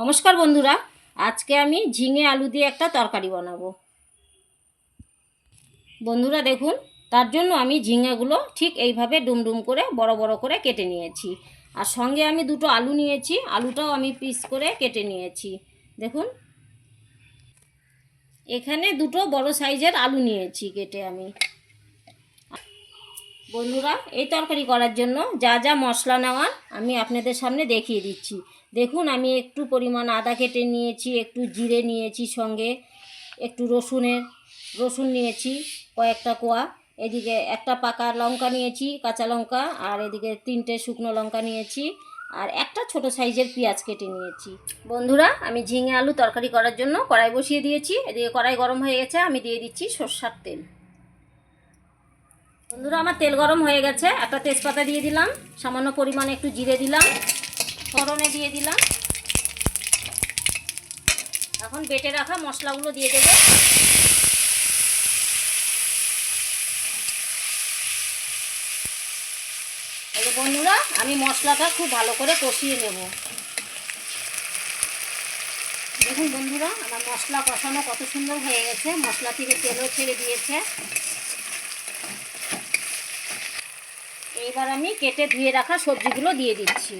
নমস্কার বন্ধুরা, আজকে আমি ঝিঙে আলু দিয়ে একটা তরকারি বানাবো। বন্ধুরা দেখুন, তার জন্য আমি ঝিঙেগুলো ঠিক এইভাবে ডুমডুম করে, বড় বড় করে কেটে নিয়েছি। আর সঙ্গে আমি দুটো আলু নিয়েছি, আলুটাও আমি পিস করে কেটে নিয়েছি। দেখুন, এখানে দুটো বড় সাইজের আলু নিয়েছি কেটে আমি। বন্ধুরা, এই তরকারি করার জন্য যা যা মশলা নেওয়ার আমি আপনাদের সামনে দেখিয়ে দিচ্ছি। দেখুন, আমি একটু পরিমাণ আদা কেটে নিয়েছি, একটু জিরে নিয়েছি সঙ্গে, একটু রসুনের, রসুন নিয়েছি, কয়েকটা কোয়া, এদিকে একটা পাকা লঙ্কা নিয়েছি, কাঁচা লঙ্কা, আর এদিকে তিনটে শুকনো লঙ্কা নিয়েছি, আর একটা ছোট সাইজের পেঁয়াজ কেটে নিয়েছি। বন্ধুরা, আমি ঝিঙে আলু তরকারি করার জন্য কড়াই বসিয়ে দিয়েছি, এদিকে কড়াই গরম হয়ে গেছে, আমি দিয়ে দিচ্ছি সর্ষার তেল। বন্ধুরা, আমার তেল গরম হয়ে গেছে। একটা তেজপাতা দিয়ে দিলাম, সামান্য পরিমাণে একটু জিরে দিলাম, ফোড়নে দিয়ে দিলাম। এখন বেটে রাখা মশলাগুলো দিয়ে দেবো। বন্ধুরা, আমি মশলাটা খুব ভালো করে কষিয়ে নেব। দেখুন বন্ধুরা, আমার মশলা কষানো কত সুন্দর হয়ে গেছে। মশলা থেকে তেলও ছেড়ে দিয়েছে। এইবার আমি কেটে ধুয়ে রাখা সবজিগুলো দিয়ে দিচ্ছি।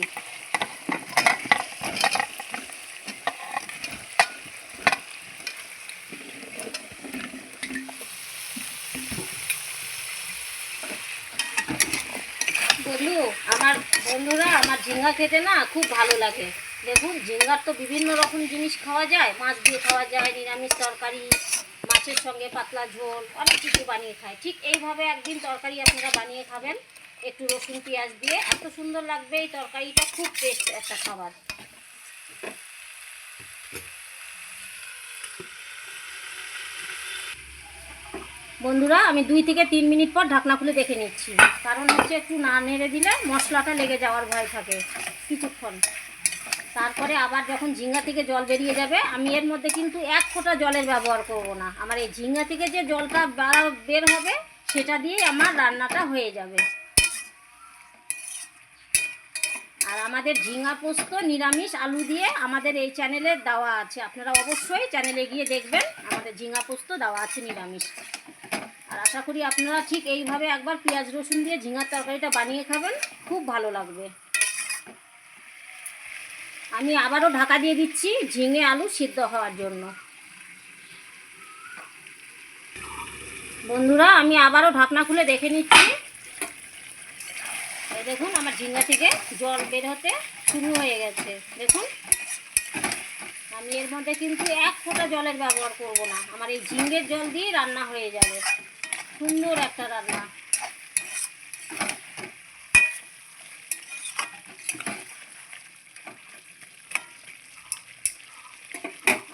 বন্ধু, আমার বন্ধুরা, আমার ঝিঙ্গা খেতে না খুব ভালো লাগে। দেখুন, ঝিঙ্গার তো বিভিন্ন রকম জিনিস খাওয়া যায়। মাছ দিয়ে খাওয়া যায়, নিরামিষ তরকারি, মাছের সঙ্গে পাতলা ঝোল, অনেক কিছু বানিয়ে খায়। ঠিক এইভাবে একদিন তরকারি আপনারা বানিয়ে খাবেন। একটু রসুন পেঁয়াজ দিয়ে এত সুন্দর লাগবে এই তরকারিটা, খুব টেস্ট একটা খাবার। বন্ধুরা, আমি দুই থেকে তিন মিনিট পর ঢাকনা খুলে দেখে নিচ্ছি। কারণ হচ্ছে একটু না নেড়ে দিলে মশলাটা লেগে যাওয়ার ভয় থাকে কিছুক্ষণ। তারপরে আবার যখন ঝিঙ্গা থেকে জল বেরিয়ে যাবে, আমি এর মধ্যে কিন্তু এক ফোঁটা জলের ব্যবহার করব না। আমার এই ঝিঙ্গা থেকে যে জলটা বের হবে, সেটা দিয়েই আমার রান্নাটা হয়ে যাবে আর আমাদের ঝিঙ্গা পোস্ত, নিরামিষ আলু দিয়ে আমাদের এই চ্যানেলে দেওয়া আছে। আপনারা অবশ্যই চ্যানেলে গিয়ে দেখবেন, আমাদের ঝিঙ্গা পোস্ত দেওয়া আছে নিরামিষ। আর আশা করি আপনারা ঠিক এইভাবে একবার পেঁয়াজ রসুন দিয়ে ঝিঙার তরকারিটা বানিয়ে খাবেন, খুব ভালো লাগবে। আমি আবারও ঢাকা দিয়ে দিচ্ছি ঝিঙে আলু সিদ্ধ হওয়ার জন্য। বন্ধুরা, আমি আবারও ঢাকনা খুলে দেখে নিচ্ছি। দেখুন, আমার ঝিঙ্গা থেকে জল বের হতে শুরু হয়ে গেছে। দেখুন, আমি এর মধ্যে কিন্তু এক ফোঁটা জলের ব্যবহার করব না। আমার এই ঝিঙ্গের জল দিয়ে রান্না হয়ে যাবে। সুন্দর একটা রান্না।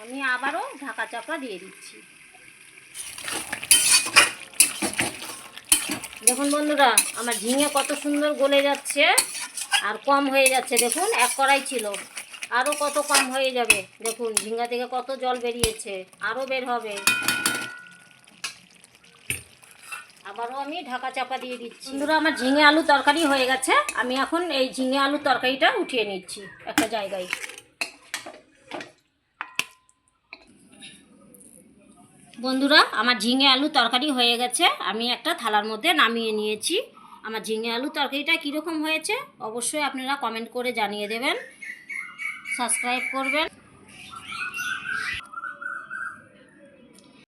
আমি আবারও ঢাকা চাপা দিয়ে দিচ্ছি। দেখুন বন্ধুরা, আমার ঝিঙে কত সুন্দর গলে যাচ্ছে আর কম হয়ে যাচ্ছে। দেখুন, এক কড়াই ছিল আরও কত কম হয়ে যাবে। দেখুন, ঝিঙ্গা থেকে কত জল বেরিয়েছে আরও বের হবে। আবারও আমি ঢাকা চাপা দিয়ে দিচ্ছি। বন্ধুরা, আমার ঝিঙে আলু তরকারি হয়ে গেছে। আমি এখন এই ঝিঙে আলু তরকারিটা উঠিয়ে নিচ্ছি একটা জায়গায়। বন্ধুরা, আমার ঝিঙে আলু তরকারি হয়ে গেছে। আমি একটা থালার মধ্যে নামিয়ে নিয়েছি। আমার ঝিঙে আলু তরকারিটা কীরকম হয়েছে অবশ্যই আপনারা কমেন্ট করে জানিয়ে দেবেন। সাবস্ক্রাইব করবেন।